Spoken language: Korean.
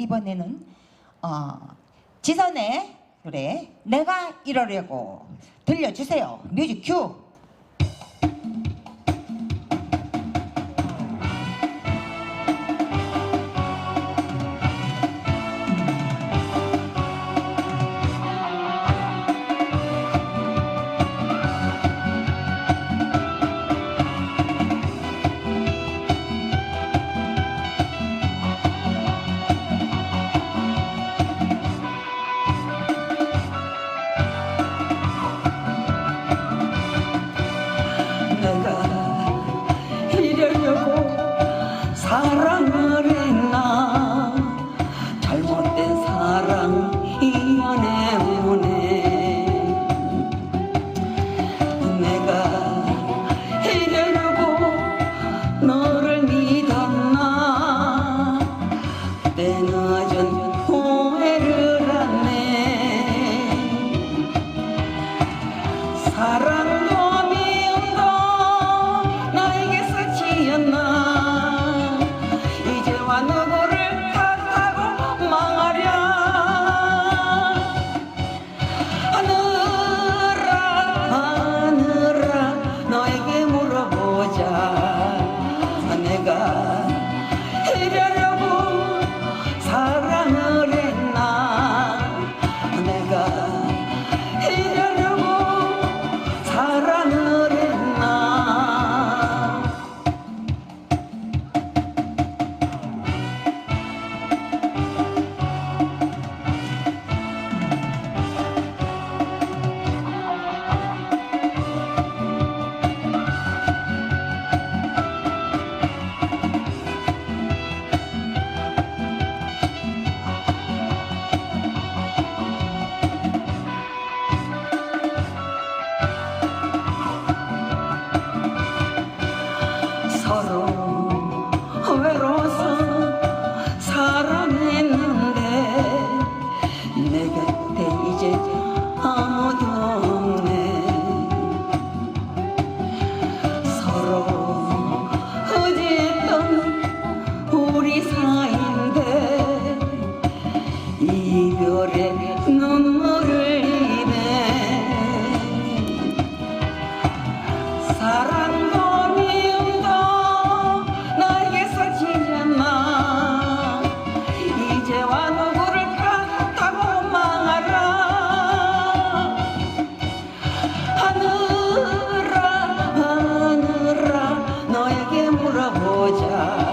이번에는 어, 지선의 노래 내가 이러려고 들려주세요. 뮤직 큐. 欢乐。ওরা বোঝা